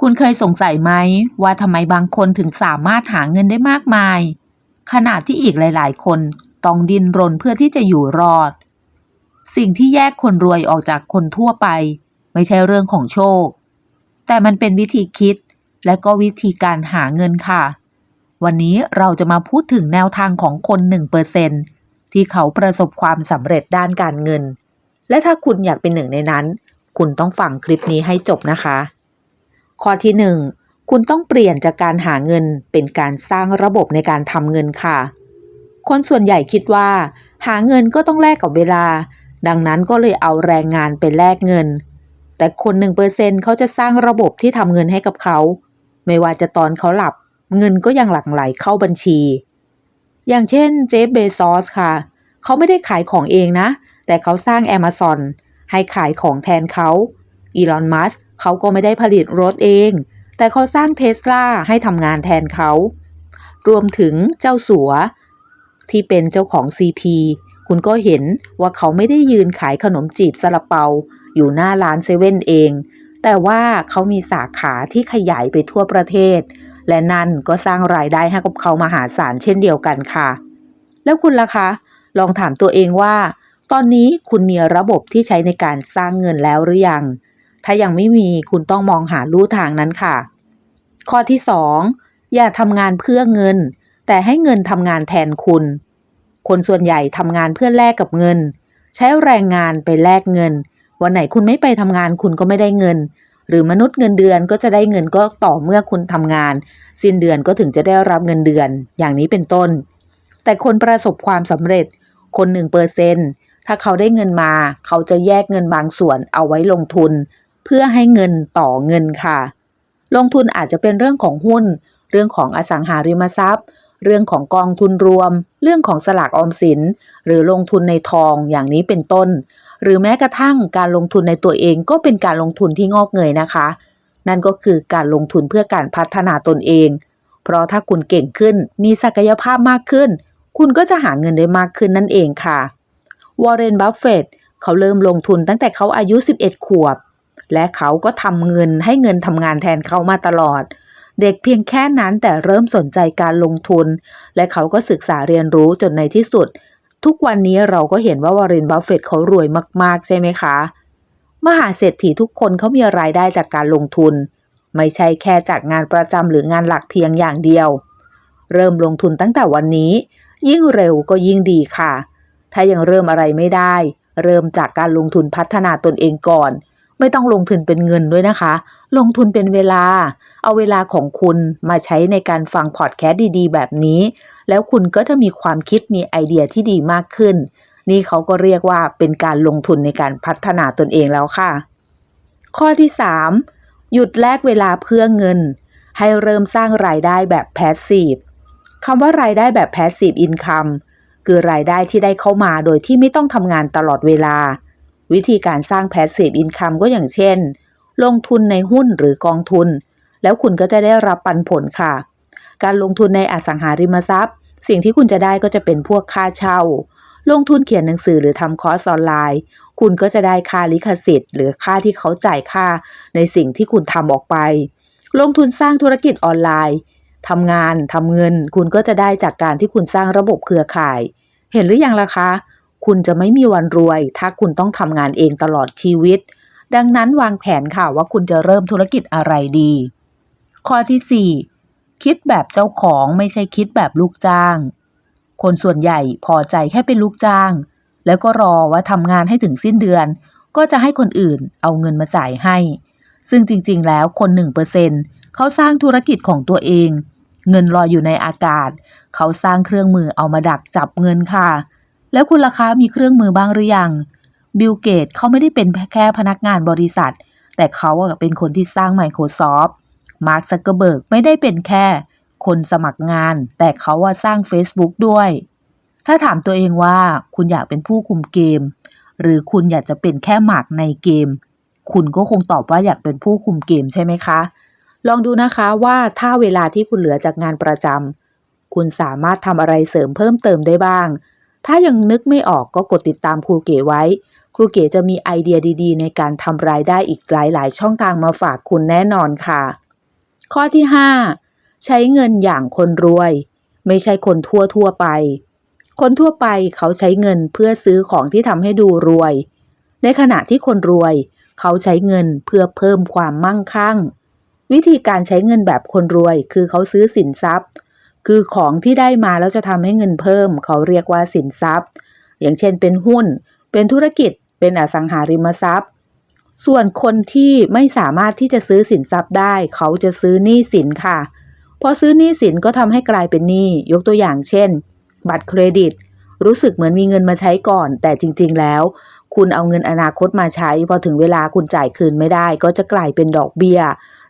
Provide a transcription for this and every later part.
คุณเคยสงสัยไหมว่าทำไมบางคนถึงสามารถหาเงินได้มากมาย ขณะที่อีกหลาย ๆ คนต้องดิ้นรนเพื่อที่จะอยู่รอด สิ่งที่แยกคนรวยออกจากคนทั่วไป ไม่ใช่เรื่องของโชค แต่มันเป็นวิธีคิดและก็วิธีการหาเงินค่ะ วันนี้เราจะมาพูดถึงแนวทางของคน1%ที่เขาประสบความสำเร็จด้านการเงิน และถ้าคุณอยากเป็นหนึ่งในนั้น คุณต้องฟังคลิปนี้ให้จบนะคะ ข้อที่ 1 คุณต้องเปลี่ยนจากการหาเงินเป็นการสร้างระบบในการทำเงินค่ะ คนส่วนใหญ่คิดว่า หาเงินก็ต้องแลกกับเวลา ดังนั้นก็เลยเอาแรงงานไปแลกเงิน แต่คน1%เปอร์เขาจะสร้างระบบที่ทำเงินให้กับเขา ไม่ว่าจะตอนเขาหลับ เงินก็ยังหลั่งไหลเข้าบัญชี อย่างเช่นเจฟเบซอสค่ะ เขาไม่ได้ขายของเองนะ แต่เขาสร้าง Amazon ให้ขายของแทนเขาอีลอนมัส เขาก็ไม่ได้ผลิตรถเอง แต่เขาสร้างเทสลาให้ทำงานแทนเขา รวมถึงเจ้าสัว ที่เป็นเจ้าของ CP คุณก็เห็นว่าเขาไม่ได้ยืนขายขนมจีบซาลาเปา อยู่หน้าร้านเซเว่นเอง แต่ว่าเขามีสาขาที่ขยายไปทั่วประเทศ และนั่นก็สร้างรายได้ให้กับเขามหาศาลเช่นเดียวกันค่ะ แล้วคุณล่ะคะ ลองถามตัวเองว่า ตอนนี้คุณมีระบบที่ใช้ในการสร้างเงินแล้วหรือยัง ถ้ายังไม่มีคุณต้องมองหาลู่ทางนั้นค่ะ ข้อที่ 2 อย่าทำงานเพื่อเงิน แต่ให้เงินทำงานแทนคุณ คนส่วนใหญ่ทำงานเพื่อแลกกับเงิน ใช้แรงงานไปแลกเงิน วันไหนคุณไม่ไปทำงานคุณก็ไม่ได้เงิน หรือมนุษย์เงินเดือนก็จะได้เงินก็ต่อเมื่อคุณทำงาน สิ้นเดือนก็ถึงจะได้รับเงินเดือน อย่างนี้เป็นต้น แต่คนประสบความสำเร็จ คนหนึ่งเปอร์เซนถ้าเขาได้เงินมา เขาจะแยกเงินบางส่วนเอาไว้ลงทุน เพื่อให้เงินต่อเงินค่ะ ลงทุนอาจจะเป็นเรื่องของหุ้น เรื่องของอสังหาริมทรัพย์ เรื่องของกองทุนรวม เรื่องของสลากออมสิน หรือลงทุนในทองอย่างนี้เป็นต้น หรือแม้กระทั่งการลงทุนในตัวเองก็เป็นการลงทุนที่งอกเงยนะคะ นั่นก็คือการลงทุนเพื่อการพัฒนาตนเอง เพราะถ้าคุณเก่งขึ้นมีศักยภาพมากขึ้น คุณก็จะหาเงินได้มากขึ้นนั่นเองค่ะวอร์เรน บัฟเฟตเขาเริ่มลงทุนตั้งแต่เขาอายุ 11 ขวบ และเขาก็ทำเงินให้เงินทำงานแทนเขามาตลอด เด็กเพียงแค่นั้นแต่เริ่มสนใจการลงทุน และเขาก็ศึกษาเรียนรู้จนในที่สุด ทุกวันนี้เราก็เห็นว่าวอร์เรนบัฟเฟตเขารวยมาก ๆ ใช่ไหมคะ มหาเศรษฐีทุกคนเขามีรายได้จากการลงทุน ไม่ใช่แค่จากงานประจำหรืองานหลักเพียงอย่างเดียว เริ่มลงทุนตั้งแต่วันนี้ ยิ่งเร็วก็ยิ่งดีค่ะ ถ้ายังเริ่มอะไรไม่ได้ เริ่มจากการลงทุนพัฒนาตนเองก่อน ไม่ต้องลงทุนเป็นเงินด้วยนะคะ ลงทุนเป็นเวลา เอาเวลาของคุณมาใช้ในการฟังพอดแคสต์ดีๆ แบบนี้ แล้วคุณก็จะมีความคิดมีไอเดียที่ดีมากขึ้น นี่เขาก็เรียกว่าเป็นการลงทุนในการพัฒนาตนเองแล้วค่ะ ข้อที่ 3 หยุดแลกเวลาเพื่อเงิน ให้เริ่มสร้างรายได้แบบแพสซีฟคำว่ารายได้แบบแพสซีฟอินคัมคือรายได้ที่ได้เข้ามาโดยที่ไม่ต้องทำงานตลอดเวลา วิธีการสร้างแพสซีฟอินคัมก็อย่างเช่น ลงทุนในหุ้นหรือกองทุน แล้วคุณก็จะได้รับปันผลค่ะ การลงทุนในอสังหาริมทรัพย์ สิ่งที่คุณจะได้ก็จะเป็นพวกค่าเช่า ลงทุนเขียนหนังสือหรือทำคอร์สออนไลน์ คุณก็จะได้ค่าลิขสิทธิ์ หรือค่าที่เขาจ่ายค่า ในสิ่งที่คุณทำออกไป ลงทุนสร้างธุรกิจออนไลน์ทำงานทำเงิน คุณก็จะได้จากการที่คุณสร้างระบบเครือข่าย เห็นหรือยังล่ะคะ คุณจะไม่มีวันรวย ถ้าคุณต้องทำงานเองตลอดชีวิต ดังนั้นวางแผนค่ะว่าคุณจะเริ่มธุรกิจอะไรดี ข้อที่ 4 คิดแบบเจ้าของไม่ใช่คิดแบบลูกจ้าง คนส่วนใหญ่พอใจแค่เป็นลูกจ้าง แล้วก็รอว่าทำงานให้ถึงสิ้นเดือน ก็จะให้คนอื่นเอาเงินมาจ่ายให้ ซึ่งจริงๆ แล้วคน1%เเขาสร้างธุรกิจของตัวเอง เงินลอยอยู่ในอากาศ เขาสร้างเครื่องมือเอามาดักจับเงินค่ะ แล้วคุณล่ะคะมีเครื่องมือบ้างหรือยัง บิลเกตเขาไม่ได้เป็นแค่พนักงานบริษัท แต่เขาเป็นคนที่สร้าง Microsoft มาร์คซักเกอร์เบิร์กไม่ได้เป็นแค่ คนสมัครงาน แต่เขาว่าสร้าง Facebook ด้วย ถ้าถามตัวเองว่าคุณอยากเป็นผู้คุมเกม หรือคุณอยากจะเป็นแค่หมากในเกม คุณก็คงตอบว่าอยากเป็นผู้คุมเกมใช่ไหมคะ ลองดูนะคะว่าถ้าเวลาที่คุณเหลือจากงานประจำคุณสามารถทำอะไรเสริมเพิ่มเติมได้บ้าง ถ้ายังนึกไม่ออกก็กดติดตามครูเก๋ไว้ ครูเก๋จะมีไอเดียดีๆ ในการทำรายได้อีกหลายๆ ช่องทางมาฝากคุณแน่นอนค่ะ ข้อที่ 5 ใช้เงินอย่างคนรวย ไม่ใช่คนทั่วทั่วไป คนทั่วไปเขาใช้เงินเพื่อซื้อของที่ทำให้ดูรวย ในขณะที่คนรวย เขาใช้เงินเพื่อเพิ่มความมั่งคั่ง วิธีการใช้เงินแบบคนรวยคือเขาซื้อสินทรัพย์ คือของที่ได้มาแล้วจะทำให้เงินเพิ่ม เขาเรียกว่าสินทรัพย์ อย่างเช่นเป็นหุ้น เป็นธุรกิจ เป็นอสังหาริมทรัพย์ ส่วนคนที่ไม่สามารถที่จะซื้อสินทรัพย์ได้ เขาจะซื้อหนี้สินค่ะพอซื้อหนี้สินก็ทำให้กลายเป็นหนี้ยกตัวอย่างเช่น บัตรเครดิต รู้สึกเหมือนมีเงินมาใช้ก่อน แต่จริง ๆ แล้ว คุณเอาเงินอนาคตมาใช้ พอถึงเวลาคุณจ่ายคืนไม่ได้ ก็จะกลายเป็นดอกเบี้ย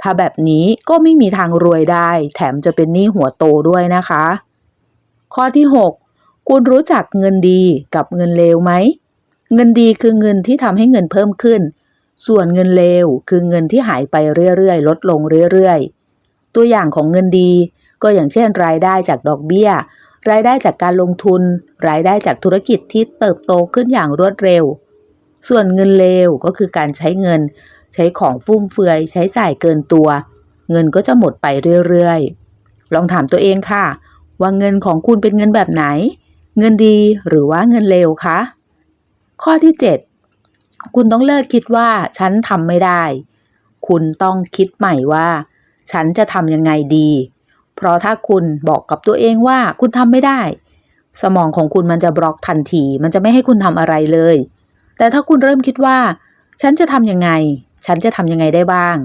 ถ้าแบบนี้ก็ไม่มีทางรวยได้ แถมจะเป็นหนี้หัวโตด้วยนะคะ ข้อที่ 6 คุณรู้จักเงินดีกับเงินเลวไหม เงินดีคือเงินที่ทำให้เงินเพิ่มขึ้น ส่วนเงินเลวคือเงินที่หายไปเรื่อยๆ ลดลงเรื่อยๆ ตัวอย่างของเงินดี ก็อย่างเช่นรายได้จากดอกเบี้ย รายได้จากการลงทุน รายได้จากธุรกิจที่เติบโตขึ้นอย่างรวดเร็ว ส่วนเงินเลวก็คือการใช้เงิน ใช้ของฟุ่มเฟือย ใช้จ่ายเกินตัว เงินก็จะหมดไปเรื่อยๆ ลองถามตัวเองค่ะ ว่าเงินของคุณเป็นเงินแบบไหน เงินดีหรือว่าเงินเลวคะ ข้อที่ 7 คุณต้องเลิกคิดว่าฉันทำไม่ได้ คุณต้องคิดใหม่ว่า ฉันจะทำยังไงดี เพราะถ้าคุณบอกกับตัวเองว่าคุณทำไม่ได้ สมองของคุณมันจะบล็อกทันที มันจะไม่ให้คุณทำอะไรเลย แต่ถ้าคุณเริ่มคิดว่า ฉันจะทำยังไง ฉันจะทำยังไงได้บ้าง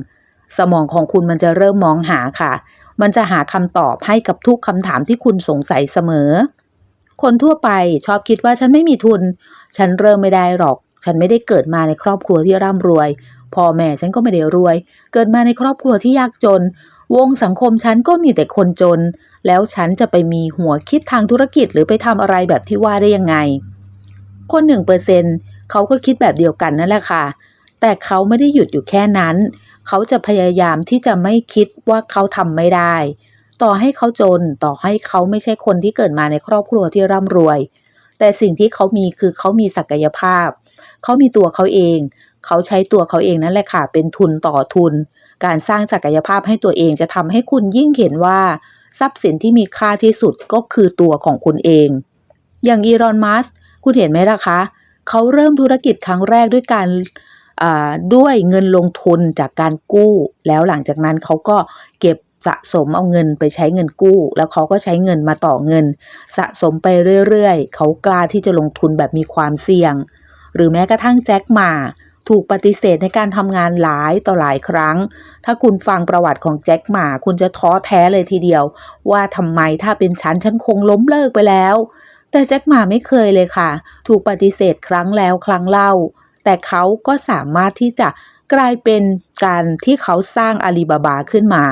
สมองของคุณมันจะเริ่มมองหาค่ะ มันจะหาคำตอบให้กับทุกคำถามที่คุณสงสัยเสมอ คนทั่วไปชอบคิดว่าฉันไม่มีทุน ฉันเริ่มไม่ได้หรอก ฉันไม่ได้เกิดมาในครอบครัวที่ร่ำรวย พ่อแม่ฉันก็ไม่ได้รวย เกิดมาในครอบครัวที่ยากจน วงสังคมฉันก็มีแต่คนจน แล้วฉันจะไปมีหัวคิดทางธุรกิจหรือไปทำอะไรแบบที่ว่าได้ยังไง คนหนึ่งเปอร์เซ็นเขาก็คิดแบบเดียวกันนั่นแหละค่ะ แต่เขาไม่ได้หยุดอยู่แค่นั้น เขาจะพยายามที่จะไม่คิดว่าเขาทำไม่ได้ ต่อให้เขาจนต่อให้เขาไม่ใช่คนที่เกิดมาในครอบครัวที่ร่ำรวย แต่สิ่งที่เขามีคือเขามีศักยภาพ เขามีตัวเขาเอง เขาใช้ตัวเขาเองนั่นแหละค่ะ เป็นทุนต่อทุน การสร้างศักยภาพให้ตัวเองจะทำให้คุณยิ่งเห็นว่า ทรัพย์สินที่มีค่าที่สุดก็คือตัวของคุณเอง อย่างอีรอนมัสคุณเห็นไหมล่ะคะ เขาเริ่มธุรกิจครั้งแรกด้วยการ ด้วยเงินลงทุนจากการกู้ แล้วหลังจากนั้นเขาก็เก็บสะสมเอาเงินไปใช้เงินกู้ แล้วเขาก็ใช้เงินมาต่อเงิน สะสมไปเรื่อยๆ เขากล้าที่จะลงทุนแบบมีความเสี่ยง หรือแม้กระทั่งแจ็คหมาถูกปฏิเสธในการทำงานหลายต่อหลายครั้ง ถ้าคุณฟังประวัติของแจ็คหมา คุณจะท้อแท้เลยทีเดียว ว่าทำไมถ้าเป็นฉัน ฉันคงล้มเลิกไปแล้ว แต่แจ็คหมาไม่เคยเลยค่ะ ถูกปฏิเสธครั้งแล้วครั้งเล่า แต่เขาก็สามารถที่จะกลายเป็นการที่เขาสร้างอาลีบาบาขึ้นมา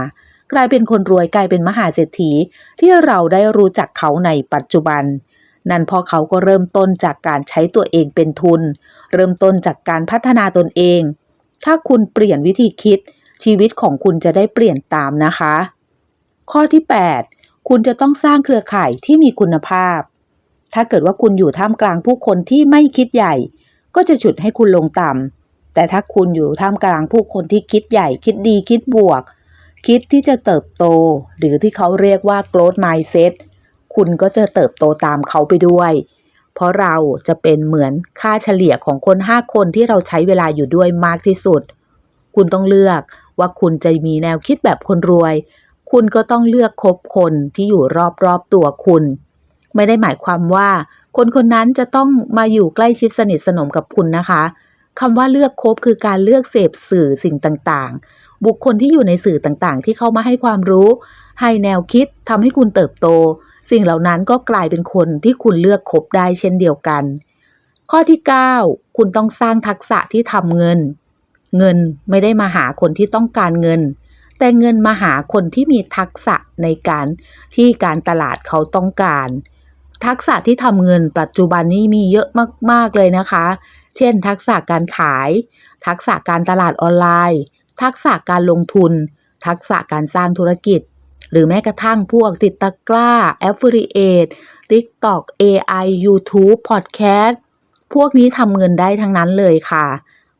กลายเป็นคนรวยกลายเป็นมหาเศรษฐีที่เราได้รู้จักเขาในปัจจุบัน นั่นเพราะเขาก็เริ่มต้นจากการใช้ตัวเองเป็นทุน เริ่มต้นจากการพัฒนาตนเอง ถ้าคุณเปลี่ยนวิธีคิด ชีวิตของคุณจะได้เปลี่ยนตามนะคะ ข้อที่ 8 คุณจะต้องสร้างเครือข่ายที่มีคุณภาพ ถ้าเกิดว่าคุณอยู่ท่ามกลางผู้คนที่ไม่คิดใหญ่ ก็จะฉุดให้คุณลงต่ำแต่ถ้าคุณอยู่ท่ามกลางผู้คนที่คิดใหญ่คิดดีคิดบวก คิดที่จะเติบโต หรือที่เขาเรียกว่า growth mindset คุณก็จะเติบโตตามเขาไปด้วย เพราะเราจะเป็นเหมือนค่าเฉลี่ยของคน 5 คนที่เราใช้เวลาอยู่ด้วยมากที่สุด คุณต้องเลือกว่าคุณจะมีแนวคิดแบบคนรวย คุณก็ต้องเลือกคบคนที่อยู่รอบๆตัวคุณ ไม่ได้หมายความว่า คนคนนั้นจะต้องมาอยู่ใกล้ชิดสนิทสนมกับคุณนะคะคำว่าเลือกคบคือการเลือกเสพสื่อสิ่งต่างๆ บุคคลที่อยู่ในสื่อต่างๆ ที่เข้ามาให้ความรู้ ให้แนวคิดทำให้คุณเติบโต สิ่งเหล่านั้นก็กลายเป็นคนที่คุณเลือกคบได้เช่นเดียวกัน ข้อที่ 9 คุณต้องสร้างทักษะที่ทำเงิน เงินไม่ได้มาหาคนที่ต้องการเงิน แต่เงินมาหาคนที่มีทักษะในการที่การตลาดเขาต้องการ ทักษะที่ทำเงินปัจจุบันนี้มีเยอะมาก ๆ เลยนะคะ เช่น ทักษะการขาย ทักษะการตลาดออนไลน์ ทักษะการลงทุน ทักษะการสร้างธุรกิจ หรือแม้กระทั่งพวกติดตะกร้า Affiliate TikTok AI YouTube Podcast พวกนี้ทำเงินได้ทั้งนั้นเลยค่ะ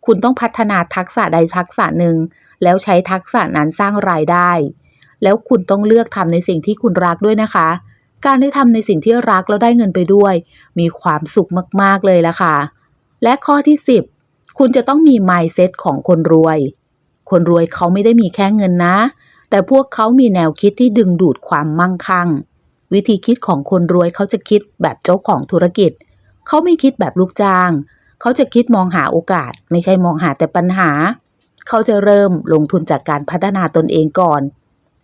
คุณต้องพัฒนาทักษะใดทักษะหนึ่ง แล้วใช้ทักษะนั้นสร้างรายได้ แล้วคุณต้องเลือกทำในสิ่งที่คุณรักด้วยนะคะ การได้ทำในสิ่งที่รักแล้วได้เงินไปด้วย มีความสุขมากๆเลยละค่ะ และข้อที่ 10 คุณจะต้องมี mindset ของคนรวย คนรวยเขาไม่ได้มีแค่เงินนะ แต่พวกเขามีแนวคิดที่ดึงดูดความมั่งคั่ง วิธีคิดของคนรวยเขาจะคิดแบบเจ้าของธุรกิจ เขาไม่คิดแบบลูกจ้าง เขาจะคิดมองหาโอกาส ไม่ใช่มองหาแต่ปัญหา เขาจะเริ่มลงทุนจากการพัฒนาตนเองก่อน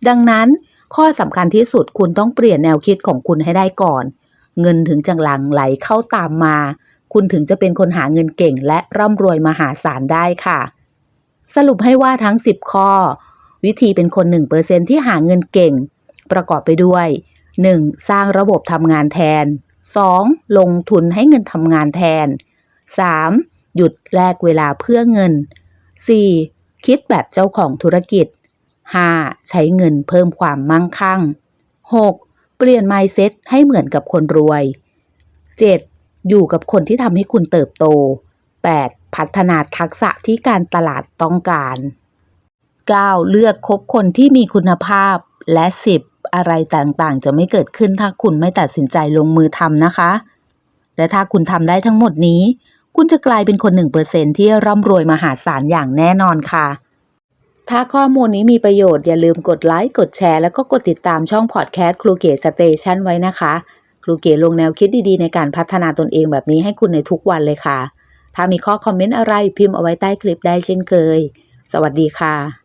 ดังนั้น ข้อสำคัญที่สุดคุณต้องเปลี่ยนแนวคิดของคุณให้ได้ก่อน เงินถึงจะหลังไหลเข้าตามมา คุณถึงจะเป็นคนหาเงินเก่ง และร่ำรวยมหาศาลได้ค่ะ สรุปให้ว่าทั้ง 10 ข้อ วิธีเป็นคน1%ที่หาเงินเก่ง ประกอบไปด้วย 1. สร้างระบบทำงานแทน 2. ลงทุนให้เงินทำงานแทน 3. หยุดแลกเวลาเพื่อเงิน 4. คิดแบบเจ้าของธุรกิจ 5. ใช้เงินเพิ่มความมั่งคั่ง 6. เปลี่ยน mindset ให้เหมือนกับคนรวย 7. อยู่กับคนที่ทำให้คุณเติบโต 8. พัฒนาทักษะที่การตลาดต้องการ 9. เลือกคบคนที่มีคุณภาพและ 10. อะไรต่างๆ จะไม่เกิดขึ้นถ้าคุณไม่ตัดสินใจลงมือทำนะคะ และถ้าคุณทำได้ทั้งหมดนี้ คุณจะกลายเป็นคน1%ที่ร่ำรวยมหาศาลอย่างแน่นอนค่ะ ถ้าข้อมูลนี้มีประโยชน์อย่าลืมกดไลค์ กดแชร์ แล้วก็กดติดตามช่องพอดแคสต์ครูเกศสเตชันไว้นะคะ ครูเก๋ลงแนวคิดดีๆ ในการพัฒนาตนเองแบบนี้ให้คุณในทุกวันเลยค่ะ ถ้ามีข้อคอมเมนต์อะไรพิมพ์เอาไว้ใต้คลิปได้เช่นเคย สวัสดีค่ะ